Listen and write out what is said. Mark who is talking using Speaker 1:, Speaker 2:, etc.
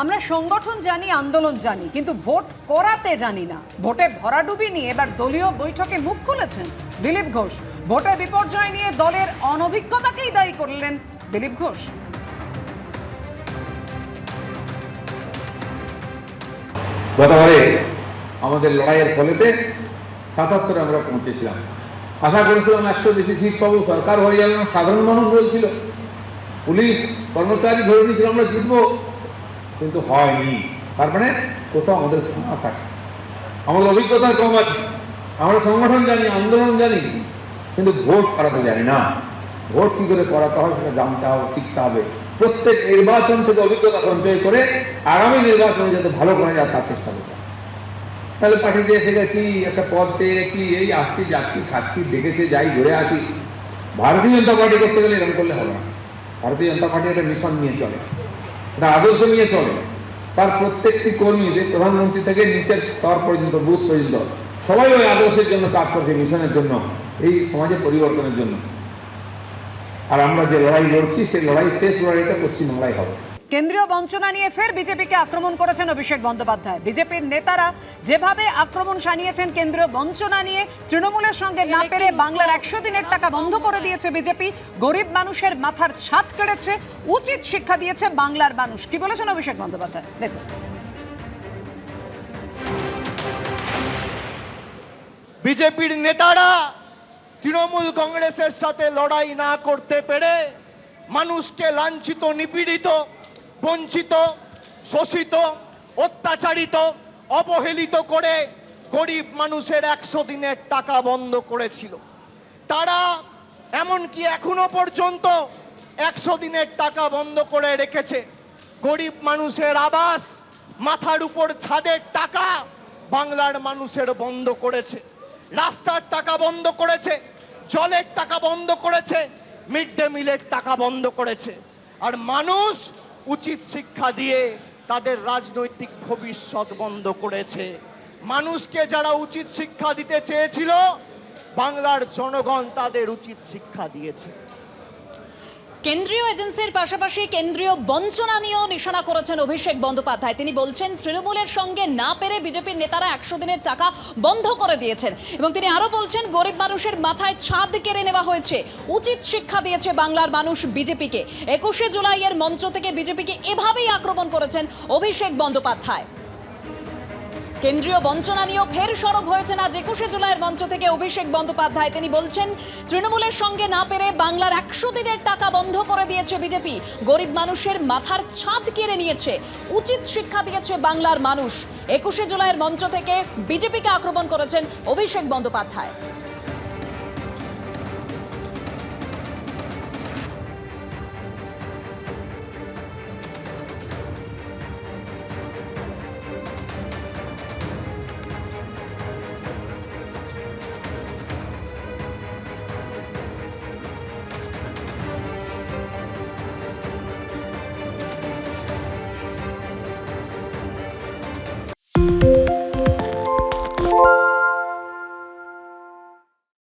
Speaker 1: আমরা সংগঠন জানি, আন্দোলন জানি, কিন্তু ভোট করাতে জানি না। ভোটে ভরাডুবি নিয়ে এবার দলীয় বৈঠকে মুখ খুলেছেন দিলীপ ঘোষ। ভোটে বিপর্যয় নিয়ে দলের অনভিজ্ঞতাকেই দায়ী করলেন দিলীপ ঘোষ।
Speaker 2: গতবারে আমাদের লড়াইয়ের ফলেতে সাতাত্তরে আমরা পৌঁছেছিলাম। আশা করেছিলাম একশো বেশি সিট পাবো, সরকার হয়ে যাবে সাধারণ মানুষ বলছিল। পুলিশ কর্মচারী ধরে নিয়েছিল, আমরা জিতবো। কিন্তু হয়নি। তার মানে কোথাও আমাদের ফাঁক আছে আমাদের অভিজ্ঞতা কম আছে। আমরা সংগঠন জানি, আন্দোলন জানি, কিন্তু ভোট করাতে জানি না। ভোট কি করে করাতে হয় সেটা জানতে হবে, শিখতে হবে। প্রত্যেক নির্বাচন থেকে অভিজ্ঞতা সঞ্চয় করে আগামী নির্বাচনে যাতে ভালো করা যায়, তার চেষ্টা করতে তাহলে পার্টিতে এসে গেছি, একটা পদ পেয়ে গেছি এই আসছি, যাচ্ছি, খাচ্ছি, দেখেছে, যাই, ঘুরে আসি। ভারতীয় জনতা পার্টি করতে গেলে এরকম করলে হবে না। ভারতীয় জনতা পার্টি একটা মিশন নিয়ে চলে। একটা আদর্শ নিয়ে চলে। তার প্রত্যেকটি কর্মী যে প্রধানমন্ত্রী থেকে, নিচের স্তর পর্যন্ত, বুথ পর্যন্ত, সবাই ওই আদর্শের জন্য কাজ করছে, মিশনের জন্য, এই সমাজে পরিবর্তনের জন্য। আর আমরা যে লড়াই লড়ছি, সেই লড়াই শেষ লড়াইটা পশ্চিমবাংলায় হবে।
Speaker 1: কেন্দ্রীয় বঞ্চনা নিয়ে ফের বিজেপিকে আক্রমণ করেছেন অভিষেক বন্দ্যোপাধ্যায়। বিজেপির নেতারা যেভাবে আক্রমণ সানিয়েছেন কেন্দ্রীয় বঞ্চনা নিয়ে, তৃণমূলের সঙ্গে না পেরে বাংলার একশো দিনের টাকা বন্ধ করে দিয়েছে বিজেপি। গরিব মানুষের মাথার ছাদ কেড়েছে, উচিত শিক্ষা দিয়েছে বাংলার মানুষ। কি বলেছেন অভিষেক বন্দ্যোপাধ্যায়? দেখুন।
Speaker 3: বিজেপির নেতারা তৃণমূল কংগ্রেসের সাথে লড়াই না করতে পেরে মানুষকে লাঞ্ছিত, নিপীড়িত বঞ্চিত, শোষিত, অত্যাচারিত, অবহেলিত করে গরিব মানুষের একশো দিনের টাকা বন্ধ করেছিল। তারা এমনকি এখনও পর্যন্ত একশো দিনের টাকা বন্ধ করে রেখেছে। গরিব মানুষের আবাস, মাথার উপর ছাদের টাকা বাংলার মানুষের বন্ধ করেছে। রাস্তার টাকা বন্ধ করেছে, জলের টাকা বন্ধ করেছে, মিড ডে মিলের টাকা বন্ধ করেছে। আর মানুষ উচিত শিক্ষা দিয়ে তাদের রাজনৈতিক ভবিষ্যৎ বন্ধ করেছে। মানুষকে যারা উচিত শিক্ষা দিতে চেয়েছিল, বাংলার জনগণ তাদের উচিত শিক্ষা দিয়েছে।
Speaker 4: কেন্দ্রীয় এজেন্সির পাশাপাশি কেন্দ্রীয় বঞ্চনা নিয়েও নিশানা করেছেন অভিষেক বন্দ্যোপাধ্যায়। তিনি বলছেন, তৃণমূলের সঙ্গে না পেরে বিজেপির নেতারা একশো দিনের টাকা বন্ধ করে দিয়েছেন এবং তিনি আরও বলছেন, গরিব মানুষের মাথায় ছাদ কেড়ে নেওয়া হয়েছে, উচিত শিক্ষা দিয়েছে বাংলার মানুষ বিজেপিকে। একুশে জুলাইয়ের মঞ্চ থেকে বিজেপিকে এভাবেই আক্রমণ করেছেন অভিষেক বন্দ্যোপাধ্যায়। কেন্দ্রীয় বঞ্চনা নিয়েও ফের সরব হয়েছে আজ একুশে জুলাইয়ের মঞ্চ থেকে অভিষেক বন্দ্যোপাধ্যায়। তিনি বলছেন, তৃণমূলের সঙ্গে না পেরে বাংলার একশো দিনের টাকা বন্ধ করে দিয়েছে বিজেপি। গরিব মানুষের মাথার ছাদ কেড়ে নিয়েছে। উচিত শিক্ষা দিয়েছে বাংলার মানুষ। একুশে জুলাইয়ের মঞ্চ থেকে বিজেপিকে আক্রমণ করেছেন অভিষেক বন্দ্যোপাধ্যায়।